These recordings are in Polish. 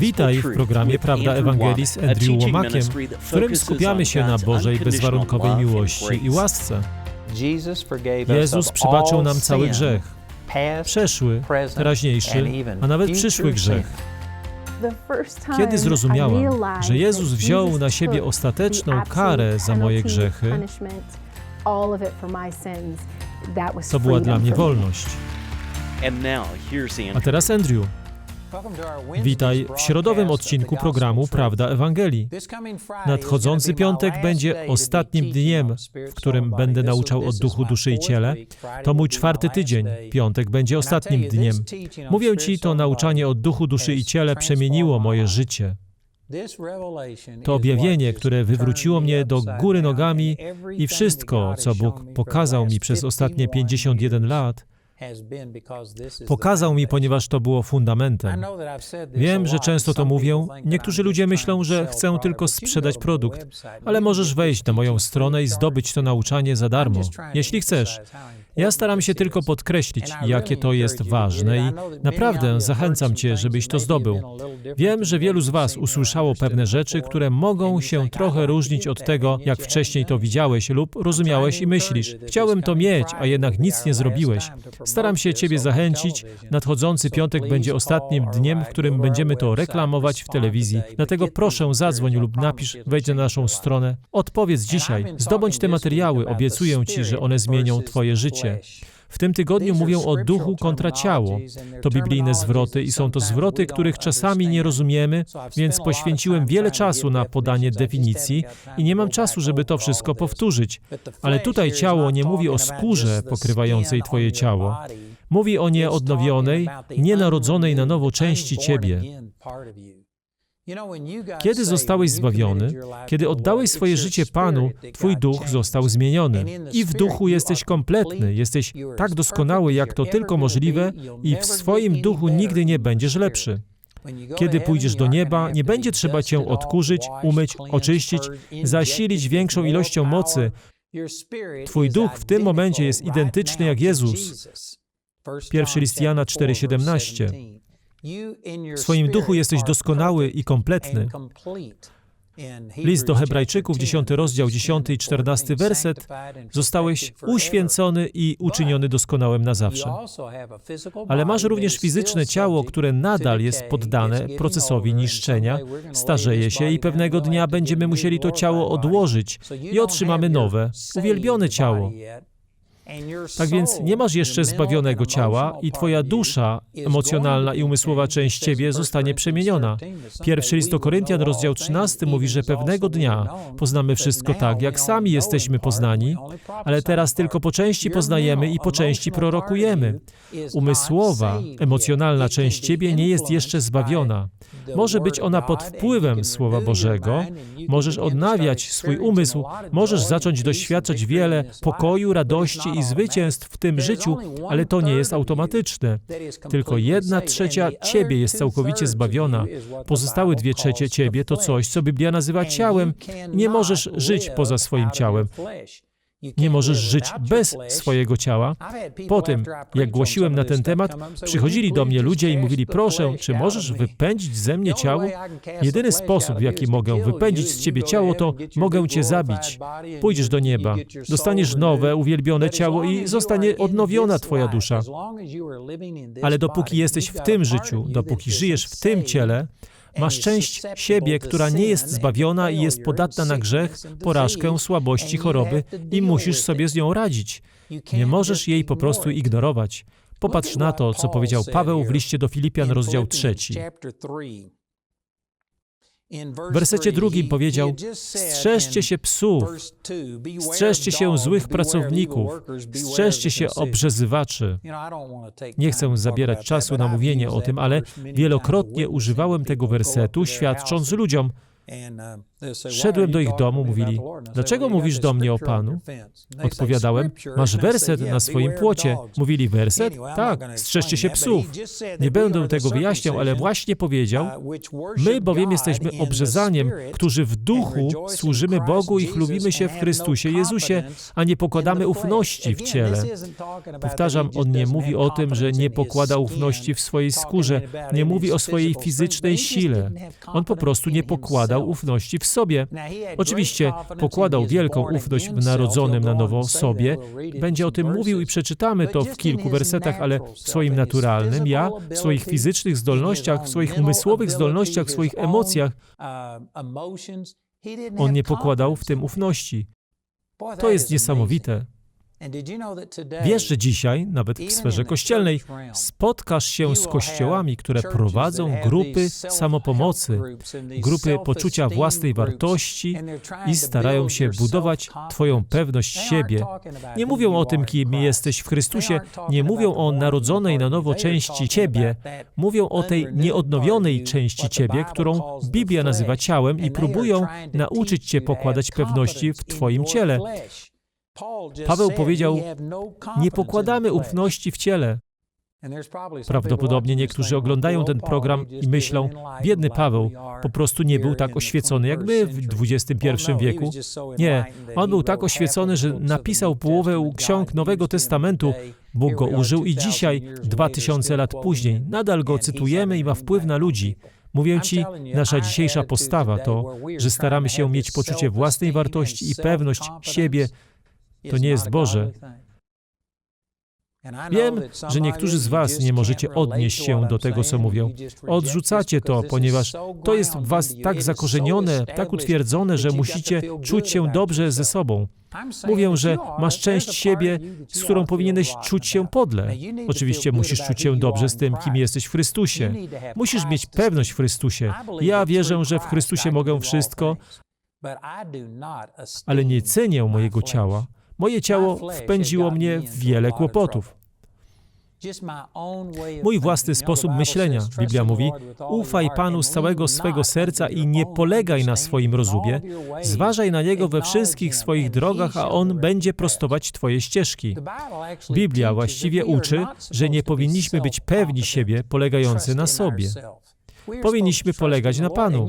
Witaj w programie Prawda Ewangelii z Andrew Łomakiem, w którym skupiamy się na Bożej bezwarunkowej miłości i łasce. Jezus przybaczył nam cały grzech, przeszły, teraźniejszy, a nawet przyszły grzech. Kiedy zrozumiałam, że Jezus wziął na siebie ostateczną karę za moje grzechy, to była dla mnie wolność. A teraz Andrew, witaj w środowym odcinku programu Prawda Ewangelii. Nadchodzący piątek będzie ostatnim dniem, w którym będę nauczał o duchu, duszy i ciele. To mój czwarty tydzień. Piątek będzie ostatnim dniem. Mówię Ci, to nauczanie o duchu, duszy i ciele przemieniło moje życie. To objawienie, które wywróciło mnie do góry nogami i wszystko, co Bóg pokazał mi przez ostatnie 51 lat, Pokazał mi, ponieważ to było fundamentem. Wiem, że często to mówię. Niektórzy ludzie myślą, że chcę tylko sprzedać produkt, ale możesz wejść na moją stronę i zdobyć to nauczanie za darmo, jeśli chcesz. Ja staram się tylko podkreślić, jakie to jest ważne i naprawdę zachęcam Cię, żebyś to zdobył. Wiem, że wielu z Was usłyszało pewne rzeczy, które mogą się trochę różnić od tego, jak wcześniej to widziałeś lub rozumiałeś i myślisz. Chciałem to mieć, a jednak nic nie zrobiłeś. Staram się Ciebie zachęcić. Nadchodzący piątek będzie ostatnim dniem, w którym będziemy to reklamować w telewizji. Dlatego proszę zadzwoń lub napisz, wejdź na naszą stronę. Odpowiedz dzisiaj. Zdobądź te materiały. Obiecuję Ci, że one zmienią Twoje życie. W tym tygodniu mówię o duchu kontra ciało. To biblijne zwroty i są to zwroty, których czasami nie rozumiemy, więc poświęciłem wiele czasu na podanie definicji i nie mam czasu, żeby to wszystko powtórzyć. Ale tutaj ciało nie mówi o skórze pokrywającej Twoje ciało. Mówi o nieodnowionej, nienarodzonej na nowo części Ciebie. Kiedy zostałeś zbawiony, kiedy oddałeś swoje życie Panu, Twój duch został zmieniony. I w duchu jesteś kompletny, jesteś tak doskonały, jak to tylko możliwe, i w swoim duchu nigdy nie będziesz lepszy. Kiedy pójdziesz do nieba, nie będzie trzeba cię odkurzyć, umyć, oczyścić, zasilić większą ilością mocy. Twój duch w tym momencie jest identyczny jak Jezus. Pierwszy list Jana 4,17. W swoim duchu jesteś doskonały i kompletny. List do Hebrajczyków, 10 rozdział, 10 i 14 werset. Zostałeś uświęcony i uczyniony doskonałym na zawsze. Ale masz również fizyczne ciało, które nadal jest poddane procesowi niszczenia, starzeje się i pewnego dnia będziemy musieli to ciało odłożyć i otrzymamy nowe, uwielbione ciało. Tak więc nie masz jeszcze zbawionego ciała i twoja dusza, emocjonalna i umysłowa część ciebie zostanie przemieniona. Pierwszy list do Koryntian, rozdział 13 mówi, że pewnego dnia poznamy wszystko tak, jak sami jesteśmy poznani, ale teraz tylko po części poznajemy i po części prorokujemy. Umysłowa, emocjonalna część ciebie nie jest jeszcze zbawiona. Może być ona pod wpływem Słowa Bożego, możesz odnawiać swój umysł, możesz zacząć doświadczać wiele pokoju, radości i zwycięstw w tym życiu, ale to nie jest automatyczne. Tylko jedna trzecia Ciebie jest całkowicie zbawiona. Pozostałe dwie trzecie Ciebie to coś, co Biblia nazywa ciałem. Nie możesz żyć poza swoim ciałem. Nie możesz żyć bez swojego ciała. Po tym, jak głosiłem na ten temat, przychodzili do mnie ludzie i mówili: Proszę, czy możesz wypędzić ze mnie ciało? Jedyny sposób, w jaki mogę wypędzić z ciebie ciało, to mogę cię zabić. Pójdziesz do nieba, dostaniesz nowe, uwielbione ciało i zostanie odnowiona twoja dusza. Ale dopóki jesteś w tym życiu, dopóki żyjesz w tym ciele, Masz część siebie, która nie jest zbawiona i jest podatna na grzech, porażkę, słabości, choroby i musisz sobie z nią radzić. Nie możesz jej po prostu ignorować. Popatrz na to, co powiedział Paweł w liście do Filipian, rozdział trzeci. W wersecie drugim powiedział: Strzeżcie się psów, strzeżcie się złych pracowników, strzeżcie się obrzezywaczy. Nie chcę zabierać czasu na mówienie o tym, ale wielokrotnie używałem tego wersetu, świadcząc ludziom. Szedłem do ich domu, mówili, dlaczego mówisz do mnie o Panu? Odpowiadałem, masz werset na swoim płocie. Mówili, werset? Tak, strzeżcie się psów. Nie będę tego wyjaśniał, ale właśnie powiedział, my bowiem jesteśmy obrzezaniem, którzy w duchu służymy Bogu i chlubimy się w Chrystusie Jezusie, a nie pokładamy ufności w ciele. Powtarzam, on nie mówi o tym, że nie pokłada ufności w swojej skórze, nie mówi o swojej fizycznej sile. On po prostu nie pokładał ufności w sobie. Oczywiście pokładał wielką ufność w narodzonym na nowo sobie. Będzie o tym mówił i przeczytamy to w kilku wersetach, ale w swoim naturalnym ja, w swoich fizycznych zdolnościach, w swoich umysłowych zdolnościach, w swoich emocjach, on nie pokładał w tym ufności. To jest niesamowite. Wiesz, że dzisiaj, nawet w sferze kościelnej, spotkasz się z kościołami, które prowadzą grupy samopomocy, grupy poczucia własnej wartości i starają się budować Twoją pewność siebie. Nie mówią o tym, kim jesteś w Chrystusie, nie mówią o narodzonej na nowo części Ciebie, mówią o tej nieodnowionej części Ciebie, którą Biblia nazywa ciałem i próbują nauczyć Cię pokładać pewności w Twoim ciele. Paweł powiedział, nie pokładamy ufności w ciele. Prawdopodobnie niektórzy oglądają ten program i myślą, biedny Paweł po prostu nie był tak oświecony jak my w XXI wieku. Nie, on był tak oświecony, że napisał połowę ksiąg Nowego Testamentu. Bóg go użył i dzisiaj, dwa tysiące lat później, nadal go cytujemy i ma wpływ na ludzi. Mówię Ci, nasza dzisiejsza postawa to, że staramy się mieć poczucie własnej wartości i pewność siebie, to nie jest Boże. Wiem, że niektórzy z Was nie możecie odnieść się do tego, co mówią. Odrzucacie to, ponieważ to jest w Was tak zakorzenione, tak utwierdzone, że musicie czuć się dobrze ze sobą. Mówię, że masz część siebie, z którą powinieneś czuć się podle. Oczywiście musisz czuć się dobrze z tym, kim jesteś w Chrystusie. Musisz mieć pewność w Chrystusie. Ja wierzę, że w Chrystusie mogę wszystko, ale nie cenię mojego ciała. Moje ciało wpędziło mnie w wiele kłopotów. Mój własny sposób myślenia, Biblia mówi, ufaj Panu z całego swego serca i nie polegaj na swoim rozumie, zważaj na Niego we wszystkich swoich drogach, a On będzie prostować Twoje ścieżki. Biblia właściwie uczy, że nie powinniśmy być pewni siebie, polegający na sobie. Powinniśmy polegać na Panu.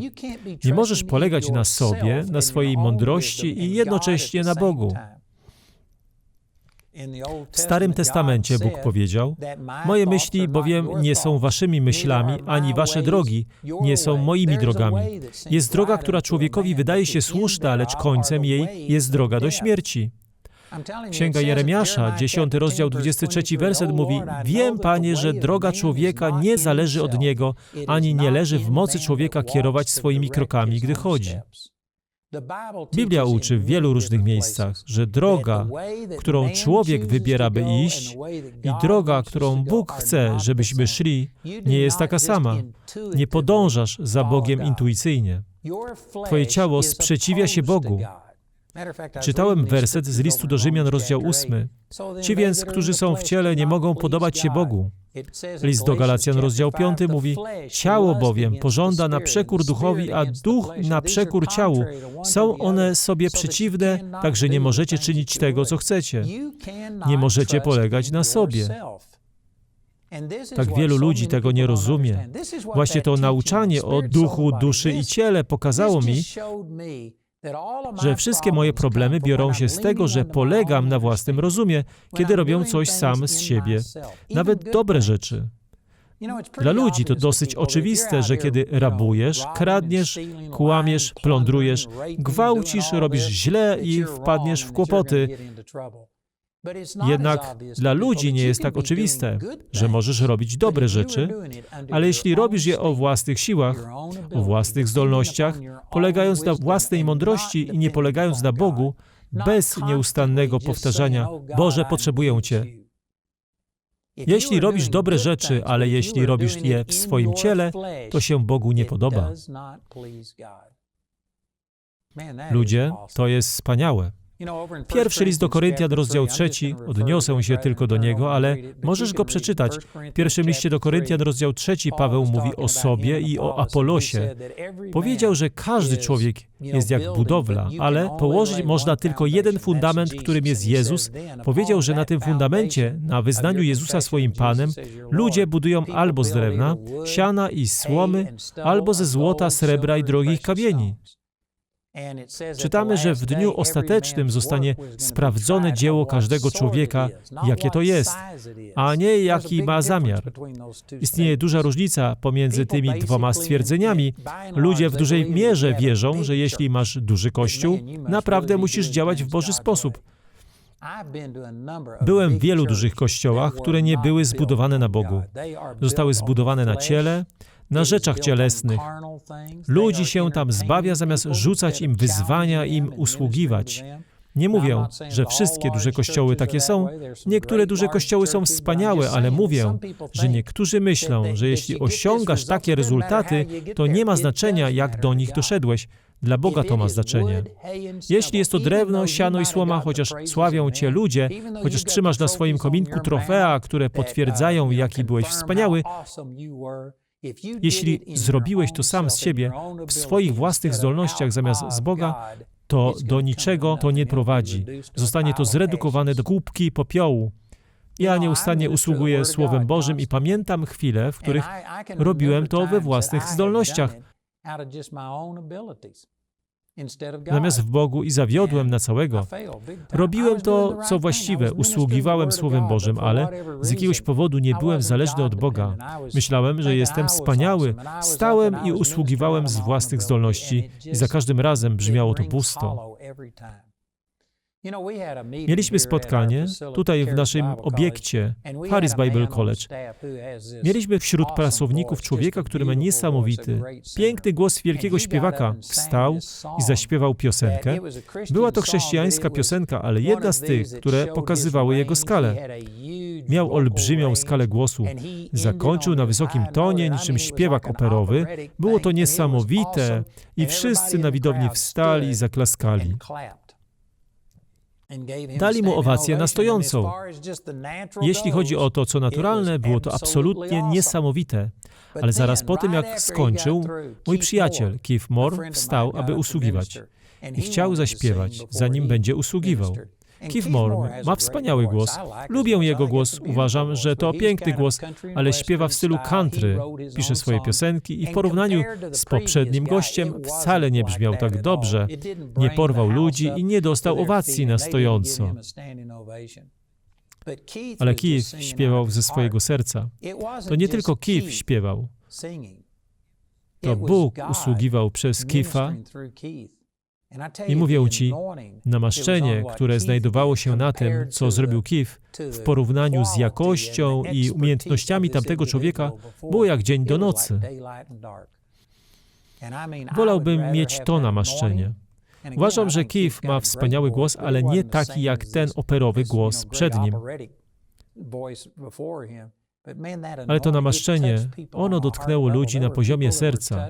Nie możesz polegać na sobie, na swojej mądrości i jednocześnie na Bogu. W Starym Testamencie Bóg powiedział: Moje myśli bowiem nie są waszymi myślami, ani wasze drogi nie są moimi drogami. Jest droga, która człowiekowi wydaje się słuszna, lecz końcem jej jest droga do śmierci. Księga Jeremiasza, 10 rozdział 23 werset mówi: Wiem, Panie, że droga człowieka nie zależy od niego, ani nie leży w mocy człowieka kierować swoimi krokami, gdy chodzi. Biblia uczy w wielu różnych miejscach, że droga, którą człowiek wybiera, by iść, i droga, którą Bóg chce, żebyśmy szli, nie jest taka sama. Nie podążasz za Bogiem intuicyjnie. Twoje ciało sprzeciwia się Bogu. Czytałem werset z listu do Rzymian, rozdział 8. Ci więc, którzy są w ciele, nie mogą podobać się Bogu. List do Galacjan, rozdział 5 mówi, ciało bowiem pożąda na przekór duchowi, a duch na przekór ciału. Są one sobie przeciwne, także nie możecie czynić tego, co chcecie. Nie możecie polegać na sobie. Tak wielu ludzi tego nie rozumie. Właśnie to nauczanie o duchu, duszy i ciele pokazało mi, że wszystkie moje problemy biorą się z tego, że polegam na własnym rozumie, kiedy robię coś sam z siebie, nawet dobre rzeczy. Dla ludzi to dosyć oczywiste, że kiedy rabujesz, kradniesz, kłamiesz, plądrujesz, gwałcisz, robisz źle i wpadniesz w kłopoty. Jednak dla ludzi nie jest tak oczywiste, że możesz robić dobre rzeczy, ale jeśli robisz je o własnych siłach, o własnych zdolnościach, polegając na własnej mądrości i nie polegając na Bogu, bez nieustannego powtarzania: Boże, potrzebuję Cię. Jeśli robisz dobre rzeczy, ale jeśli robisz je w swoim ciele, to się Bogu nie podoba. Ludzie, to jest wspaniałe. Pierwszy list do Koryntian, rozdział trzeci, odniosę się tylko do niego, ale możesz go przeczytać. W pierwszym liście do Koryntian, rozdział trzeci, Paweł mówi o sobie i o Apolosie. Powiedział, że każdy człowiek jest jak budowla, ale położyć można tylko jeden fundament, którym jest Jezus. Powiedział, że na tym fundamencie, na wyznaniu Jezusa swoim Panem, ludzie budują albo z drewna, siana i słomy, albo ze złota, srebra i drogich kamieni. Czytamy, że w dniu ostatecznym zostanie sprawdzone dzieło każdego człowieka, jakie to jest, a nie jaki ma zamiar. Istnieje duża różnica pomiędzy tymi dwoma stwierdzeniami. Ludzie w dużej mierze wierzą, że jeśli masz duży kościół, naprawdę musisz działać w Boży sposób. Byłem w wielu dużych kościołach, które nie były zbudowane na Bogu. Zostały zbudowane na ciele, na rzeczach cielesnych. Ludzi się tam zbawia, zamiast rzucać im wyzwania, im usługiwać. Nie mówię, że wszystkie duże kościoły takie są. Niektóre duże kościoły są wspaniałe, ale mówię, że niektórzy myślą, że jeśli osiągasz takie rezultaty, to nie ma znaczenia, jak do nich doszedłeś. Dla Boga to ma znaczenie. Jeśli jest to drewno, siano i słoma, chociaż sławią Cię ludzie, chociaż trzymasz na swoim kominku trofea, które potwierdzają, jaki byłeś wspaniały, jeśli zrobiłeś to sam z siebie, w swoich własnych zdolnościach zamiast z Boga, to do niczego to nie prowadzi. Zostanie to zredukowane do kubki popiołu. Ja nieustannie usługuję Słowem Bożym i pamiętam chwile, w których robiłem to we własnych zdolnościach. Zamiast w Bogu i zawiodłem na całego. Robiłem to, co właściwe, usługiwałem Słowem Bożym, ale z jakiegoś powodu nie byłem zależny od Boga. Myślałem, że jestem wspaniały. Stałem i usługiwałem z własnych zdolności i za każdym razem brzmiało to pusto. Mieliśmy spotkanie tutaj w naszym obiekcie, Harris Bible College. Mieliśmy wśród pracowników człowieka, który ma niesamowity, piękny głos wielkiego śpiewaka. Wstał i zaśpiewał piosenkę. Była to chrześcijańska piosenka, ale jedna z tych, które pokazywały jego skalę. Miał olbrzymią skalę głosu. Zakończył na wysokim tonie, niczym śpiewak operowy. Było to niesamowite i wszyscy na widowni wstali i zaklaskali. Dali mu owację na stojącą. Jeśli chodzi o to, co naturalne, było to absolutnie niesamowite. Ale zaraz po tym, jak skończył, mój przyjaciel Keith Moore wstał, aby usługiwać. I chciał zaśpiewać, zanim będzie usługiwał. Keith Moore ma wspaniały głos. Lubię jego głos. Uważam, że to piękny głos, ale śpiewa w stylu country. Pisze swoje piosenki i w porównaniu z poprzednim gościem wcale nie brzmiał tak dobrze. Nie porwał ludzi i nie dostał owacji na stojąco. Ale Keith śpiewał ze swojego serca. To nie tylko Keith śpiewał. To Bóg usługiwał przez Keitha i mówię Ci, namaszczenie, które znajdowało się na tym, co zrobił Kif, w porównaniu z jakością i umiejętnościami tamtego człowieka, było jak dzień do nocy. Wolałbym mieć to namaszczenie. Uważam, że Kif ma wspaniały głos, ale nie taki jak ten operowy głos przed nim. Ale to namaszczenie, ono dotknęło ludzi na poziomie serca.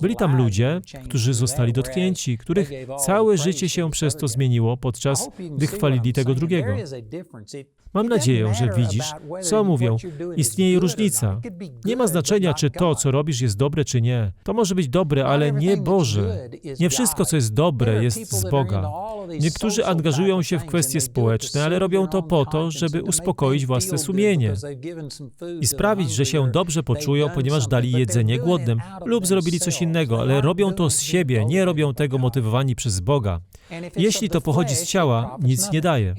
Byli tam ludzie, którzy zostali dotknięci, których całe życie się przez to zmieniło, podczas gdy chwalili tego drugiego. Mam nadzieję, że widzisz, co mówią. Istnieje różnica. Nie ma znaczenia, czy to, co robisz, jest dobre, czy nie. To może być dobre, ale nie Boże. Nie wszystko, co jest dobre, jest z Boga. Niektórzy angażują się w kwestie społeczne, ale robią to po to, żeby uspokoić własne sumienie i sprawić, że się dobrze poczują, ponieważ dali jedzenie głodnym, lub zrobili coś innego, ale robią to z siebie, nie robią tego motywowani przez Boga. Jeśli to pochodzi z ciała, nic nie daje.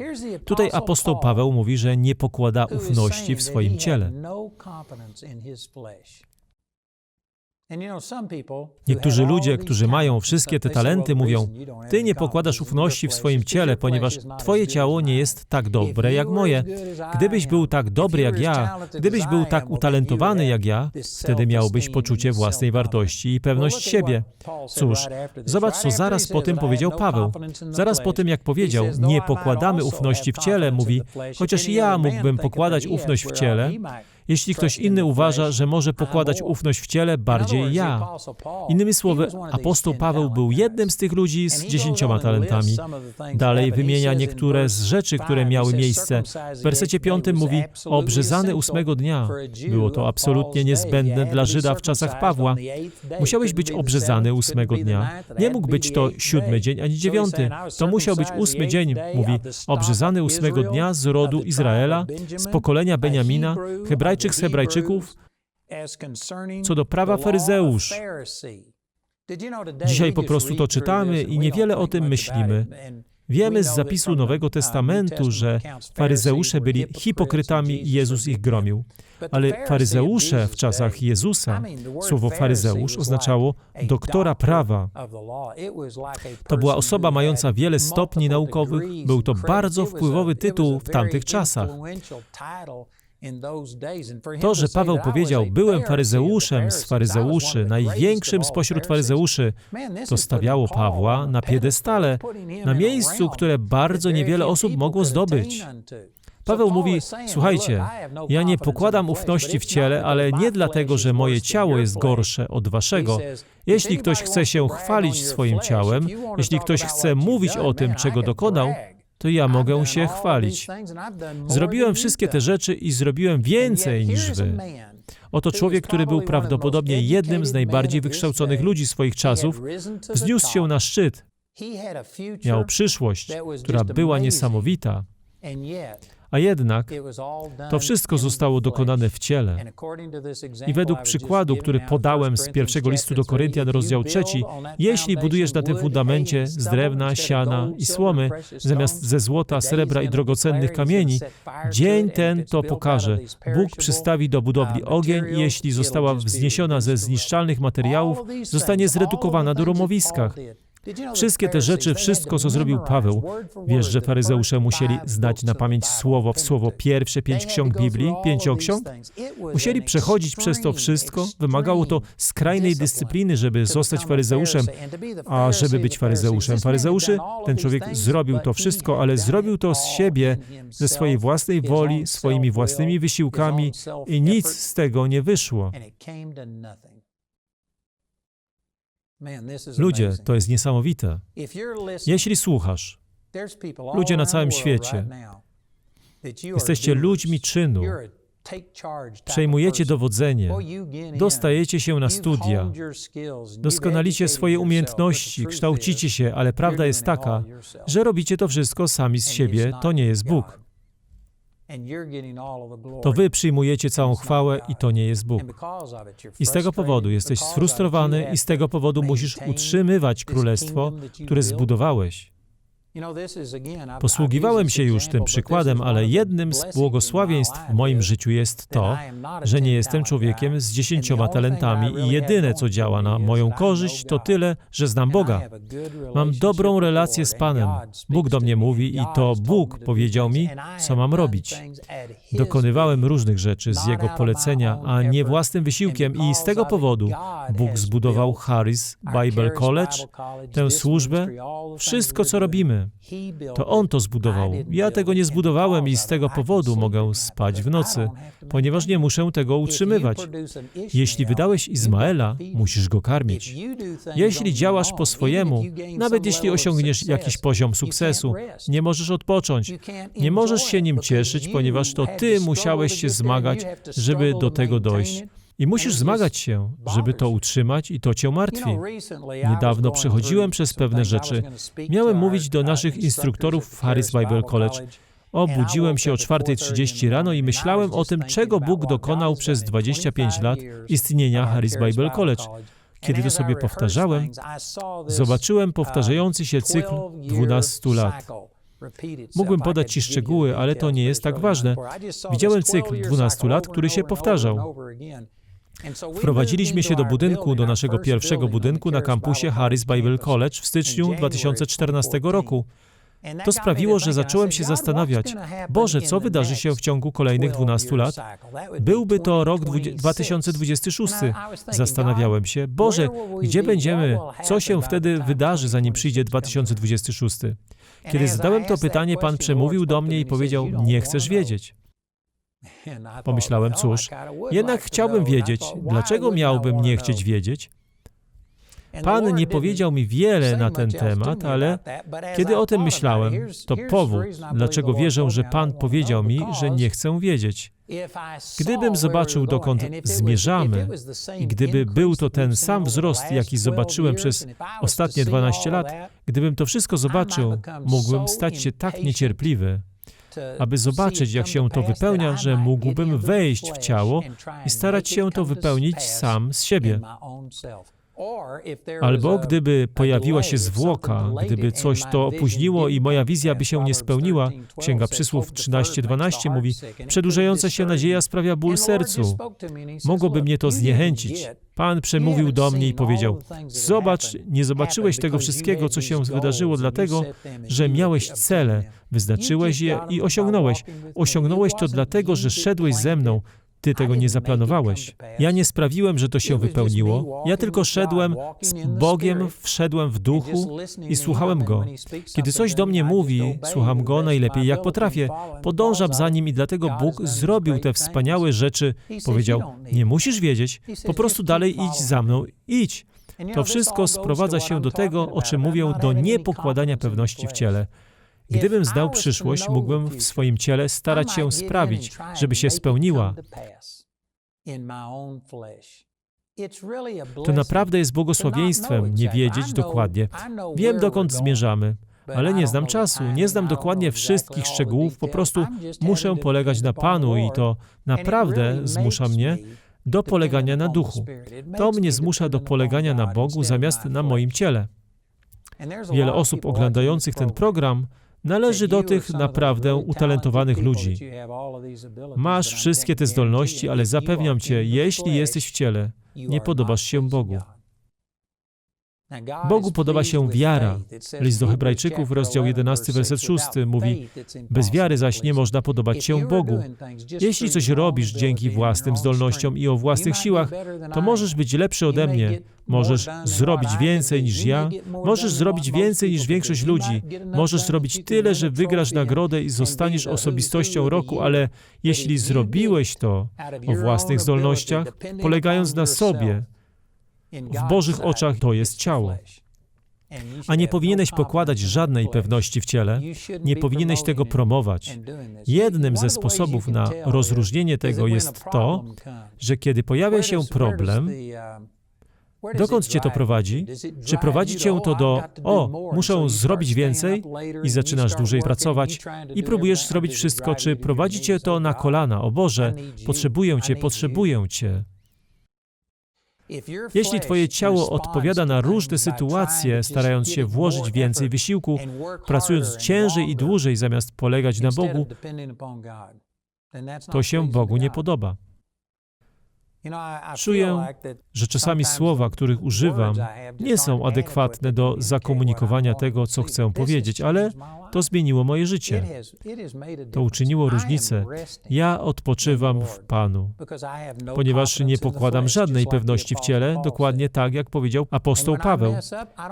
Tutaj apostoł Paweł mówi, że nie pokłada ufności w swoim ciele. Niektórzy ludzie, którzy mają wszystkie te talenty, mówią: Ty nie pokładasz ufności w swoim ciele, ponieważ Twoje ciało nie jest tak dobre jak moje. Gdybyś był tak dobry jak ja, gdybyś był tak utalentowany jak ja, wtedy miałbyś poczucie własnej wartości i pewność siebie. Cóż, zobacz, co zaraz po tym powiedział Paweł. Zaraz po tym, jak powiedział: Nie pokładamy ufności w ciele, mówi: Chociaż ja mógłbym pokładać ufność w ciele, Jeśli ktoś inny uważa, że może pokładać ufność w ciele, bardziej ja. Innymi słowy, apostoł Paweł był jednym z tych ludzi z dziesięcioma talentami. Dalej wymienia niektóre z rzeczy, które miały miejsce. W wersecie piątym mówi, obrzezany ósmego dnia. Było to absolutnie niezbędne dla Żyda w czasach Pawła. Musiałeś być obrzezany ósmego dnia. Nie mógł być to siódmy dzień ani dziewiąty. To musiał być ósmy dzień, mówi, obrzezany ósmego dnia z rodu Izraela, z pokolenia Beniamina, Hebrajczyk z Hebrajczyków, co do prawa faryzeusz. Dzisiaj po prostu to czytamy i niewiele o tym myślimy. Wiemy z zapisu Nowego Testamentu, że faryzeusze byli hipokrytami i Jezus ich gromił. Ale faryzeusze w czasach Jezusa, słowo faryzeusz oznaczało doktora prawa. To była osoba mająca wiele stopni naukowych, był to bardzo wpływowy tytuł w tamtych czasach. To, że Paweł powiedział, byłem faryzeuszem z faryzeuszy, największym spośród faryzeuszy, to stawiało Pawła na piedestale, na miejscu, które bardzo niewiele osób mogło zdobyć. Paweł mówi, słuchajcie, ja nie pokładam ufności w ciele, ale nie dlatego, że moje ciało jest gorsze od waszego. Jeśli ktoś chce się chwalić swoim ciałem, jeśli ktoś chce mówić o tym, czego dokonał, to ja mogę się chwalić. Zrobiłem wszystkie te rzeczy i zrobiłem więcej niż wy. Oto człowiek, który był prawdopodobnie jednym z najbardziej wykształconych ludzi swoich czasów, wzniósł się na szczyt. Miał przyszłość, która była niesamowita. A jednak to wszystko zostało dokonane w ciele. I według przykładu, który podałem z pierwszego listu do Koryntian, rozdział trzeci, jeśli budujesz na tym fundamencie z drewna, siana i słomy, zamiast ze złota, srebra i drogocennych kamieni, dzień ten to pokaże. Bóg przystawi do budowli ogień i jeśli została wzniesiona ze zniszczalnych materiałów, zostanie zredukowana do rumowiskach. Wszystkie te rzeczy, wszystko, co zrobił Paweł, wiesz, że faryzeusze musieli znać na pamięć słowo w słowo pierwsze pięć ksiąg Biblii, pięcioksiąg? Musieli przechodzić przez to wszystko. Wymagało to skrajnej dyscypliny, żeby zostać faryzeuszem, a żeby być faryzeuszem. Faryzeuszy, ten człowiek zrobił to wszystko, ale zrobił to z siebie, ze swojej własnej woli, swoimi własnymi wysiłkami i nic z tego nie wyszło. Ludzie, to jest niesamowite. Jeśli słuchasz, ludzie na całym świecie, jesteście ludźmi czynu, przejmujecie dowodzenie, dostajecie się na studia, doskonalicie swoje umiejętności, kształcicie się, ale prawda jest taka, że robicie to wszystko sami z siebie, to nie jest Bóg. To wy przyjmujecie całą chwałę i to nie jest Bóg. I z tego powodu jesteś sfrustrowany i z tego powodu musisz utrzymywać królestwo, które zbudowałeś. Posługiwałem się już tym przykładem, ale jednym z błogosławieństw w moim życiu jest to, że nie jestem człowiekiem z dziesięcioma talentami i jedyne, co działa na moją korzyść, to tyle, że znam Boga. Mam dobrą relację z Panem. Bóg do mnie mówi i to Bóg powiedział mi, co mam robić. Dokonywałem różnych rzeczy z Jego polecenia, a nie własnym wysiłkiem i z tego powodu Bóg zbudował Harris Bible College, tę służbę, wszystko, co robimy. To On to zbudował. Ja tego nie zbudowałem i z tego powodu mogę spać w nocy, ponieważ nie muszę tego utrzymywać. Jeśli wydałeś Izmaela, musisz go karmić. Jeśli działasz po swojemu, nawet jeśli osiągniesz jakiś poziom sukcesu, nie możesz odpocząć. Nie możesz się nim cieszyć, ponieważ to Ty musiałeś się zmagać, żeby do tego dojść. I musisz zmagać się, żeby to utrzymać i to cię martwi. Niedawno przechodziłem przez pewne rzeczy. Miałem mówić do naszych instruktorów w Harris Bible College. Obudziłem się o 4.30 rano i myślałem o tym, czego Bóg dokonał przez 25 lat istnienia Harris Bible College. Kiedy to sobie powtarzałem, zobaczyłem powtarzający się cykl 12 lat. Mógłbym podać Ci szczegóły, ale to nie jest tak ważne. Widziałem cykl 12 lat, który się powtarzał. Wprowadziliśmy się do budynku, do naszego pierwszego budynku na kampusie Harris Bible College w styczniu 2014 roku. To sprawiło, że zacząłem się zastanawiać, Boże, co wydarzy się w ciągu kolejnych 12 lat? Byłby to rok 2026. Zastanawiałem się, Boże, gdzie będziemy? Co się wtedy wydarzy, zanim przyjdzie 2026? Kiedy zadałem to pytanie, Pan przemówił do mnie i powiedział, nie chcesz wiedzieć. Pomyślałem, cóż, jednak chciałbym wiedzieć, dlaczego miałbym nie chcieć wiedzieć. Pan nie powiedział mi wiele na ten temat, ale kiedy o tym myślałem, to powód, dlaczego wierzę, że Pan powiedział mi, że nie chcę wiedzieć. Gdybym zobaczył, dokąd zmierzamy, i gdyby był to ten sam wzrost, jaki zobaczyłem przez ostatnie 12 lat, gdybym to wszystko zobaczył, mógłbym stać się tak niecierpliwy, aby zobaczyć, jak się to wypełnia, że mógłbym wejść w ciało i starać się to wypełnić sam z siebie. Albo gdyby pojawiła się zwłoka, gdyby coś to opóźniło i moja wizja by się nie spełniła, Księga Przysłów 13:12 mówi, przedłużająca się nadzieja sprawia ból sercu. Mogłoby mnie to zniechęcić. Pan przemówił do mnie i powiedział, zobacz, nie zobaczyłeś tego wszystkiego, co się wydarzyło, dlatego, że miałeś cele, wyznaczyłeś je i osiągnąłeś. Osiągnąłeś to dlatego, że szedłeś ze mną, ty tego nie zaplanowałeś. Ja nie sprawiłem, że to się wypełniło. Ja tylko szedłem z Bogiem, wszedłem w duchu i słuchałem Go. Kiedy coś do mnie mówi, słucham Go najlepiej jak potrafię. Podążam za Nim i dlatego Bóg zrobił te wspaniałe rzeczy. Powiedział, nie musisz wiedzieć, po prostu dalej idź za mną, idź. To wszystko sprowadza się do tego, o czym mówią, do niepokładania pewności w ciele. Gdybym znał przyszłość, mógłbym w swoim ciele starać się sprawić, żeby się spełniła. To naprawdę jest błogosławieństwem nie wiedzieć dokładnie. Wiem, dokąd zmierzamy, ale nie znam czasu, nie znam dokładnie wszystkich szczegółów, po prostu muszę polegać na Panu i to naprawdę zmusza mnie do polegania na duchu. To mnie zmusza do polegania na Bogu zamiast na moim ciele. Wiele osób oglądających ten program należy do tych naprawdę utalentowanych ludzi. Masz wszystkie te zdolności, ale zapewniam cię, jeśli jesteś w ciele, nie podobasz się Bogu. Bogu podoba się wiara. List do Hebrajczyków, rozdział 11, werset 6 mówi: Bez wiary zaś nie można podobać się Bogu. Jeśli coś robisz dzięki własnym zdolnościom i o własnych siłach, to możesz być lepszy ode mnie. Możesz zrobić więcej niż ja, możesz zrobić więcej niż większość ludzi, możesz zrobić tyle, że wygrasz nagrodę i zostaniesz osobistością roku, ale jeśli zrobiłeś to o własnych zdolnościach, polegając na sobie, w Bożych oczach to jest ciało. A nie powinieneś pokładać żadnej pewności w ciele, nie powinieneś tego promować. Jednym ze sposobów na rozróżnienie tego jest to, że kiedy pojawia się problem, Dokąd cię to prowadzi? Czy prowadzi cię to do, o, muszę zrobić więcej i zaczynasz dłużej pracować i próbujesz zrobić wszystko, czy prowadzi cię to na kolana, o Boże, potrzebuję cię, potrzebuję cię. Jeśli Twoje ciało odpowiada na różne sytuacje, starając się włożyć więcej wysiłku, pracując ciężej i dłużej zamiast polegać na Bogu, to się Bogu nie podoba. Czuję, że czasami słowa, których używam, nie są adekwatne do zakomunikowania tego, co chcę powiedzieć, ale to zmieniło moje życie. To uczyniło różnicę. Ja odpoczywam w Panu, ponieważ nie pokładam żadnej pewności w ciele, dokładnie tak, jak powiedział apostoł Paweł.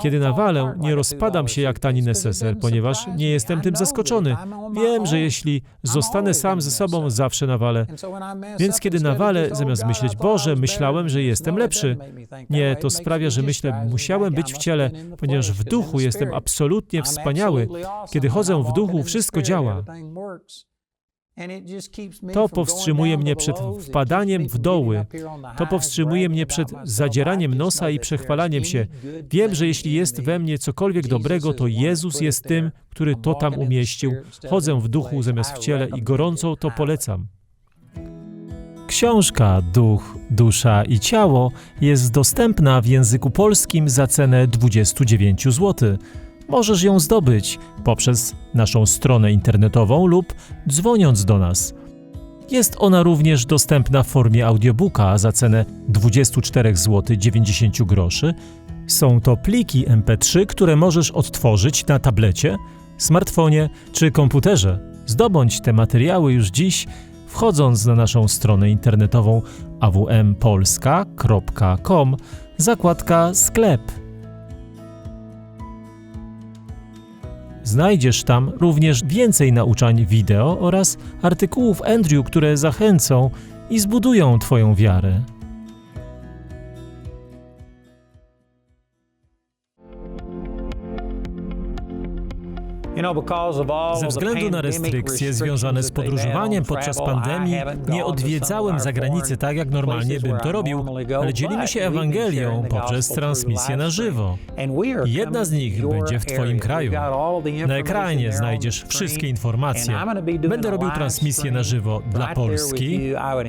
Kiedy nawalę, nie rozpadam się jak tani neseser, ponieważ nie jestem tym zaskoczony. Wiem, że jeśli zostanę sam ze sobą, zawsze nawalę. Więc kiedy nawalę, zamiast myśleć, Boże, myślałem, że jestem lepszy. Nie, to sprawia, że myślę, musiałem być w ciele, ponieważ w duchu jestem absolutnie wspaniały. Kiedy chodzę w duchu, wszystko działa. To powstrzymuje mnie przed wpadaniem w doły. To powstrzymuje mnie przed zadzieraniem nosa i przechwalaniem się. Wiem, że jeśli jest we mnie cokolwiek dobrego, to Jezus jest tym, który to tam umieścił. Chodzę w duchu zamiast w ciele i gorąco to polecam. Książka Duch, Dusza i Ciało jest dostępna w języku polskim za cenę 29 zł. Możesz ją zdobyć poprzez naszą stronę internetową lub dzwoniąc do nas. Jest ona również dostępna w formie audiobooka za cenę 24 zł 90 groszy. Są to pliki MP3, które możesz odtworzyć na tablecie, smartfonie czy komputerze. Zdobądź te materiały już dziś wchodząc na naszą stronę internetową awmpolska.com, zakładka sklep. Znajdziesz tam również więcej nauczań wideo oraz artykułów Andrew, które zachęcą i zbudują Twoją wiarę. Ze względu na restrykcje związane z podróżowaniem podczas pandemii, nie odwiedzałem zagranicy tak, jak normalnie bym to robił, ale dzielimy się Ewangelią poprzez transmisję na żywo. Jedna z nich będzie w Twoim kraju. Na ekranie znajdziesz wszystkie informacje. Będę robił transmisję na żywo dla Polski.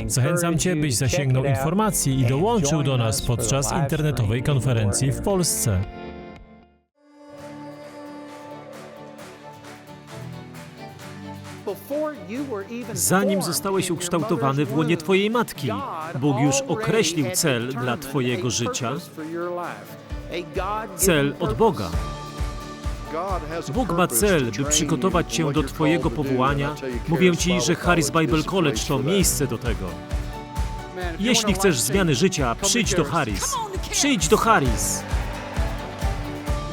Zachęcam Cię, byś zasięgnął informacji i dołączył do nas podczas internetowej konferencji w Polsce. Zanim zostałeś ukształtowany w łonie Twojej matki, Bóg już określił cel dla Twojego życia, cel od Boga. Bóg ma cel, by przygotować Cię do Twojego powołania. Mówię Ci, że Harris Bible College to miejsce do tego. Jeśli chcesz zmiany życia, przyjdź do Harris. Przyjdź do Harris.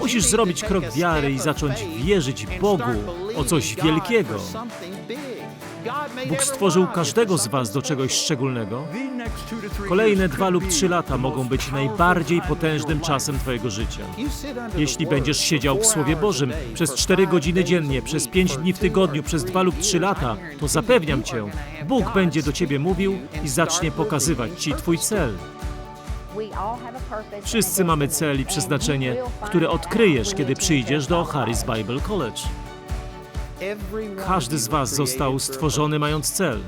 Musisz zrobić krok wiary i zacząć wierzyć Bogu o coś wielkiego. Bóg stworzył każdego z Was do czegoś szczególnego. Kolejne dwa lub trzy lata mogą być najbardziej potężnym czasem Twojego życia. Jeśli będziesz siedział w Słowie Bożym przez cztery godziny dziennie, przez pięć dni w tygodniu, przez dwa lub trzy lata, to zapewniam Cię, Bóg będzie do Ciebie mówił i zacznie pokazywać Ci Twój cel. Wszyscy mamy cel i przeznaczenie, które odkryjesz, kiedy przyjdziesz do Harris Bible College. Każdy z Was został stworzony mając cel.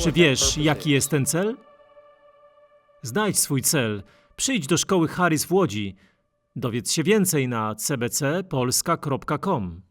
Czy wiesz, jaki jest ten cel? Znajdź swój cel. Przyjdź do szkoły Harris w Łodzi. Dowiedz się więcej na cbcpolska.com.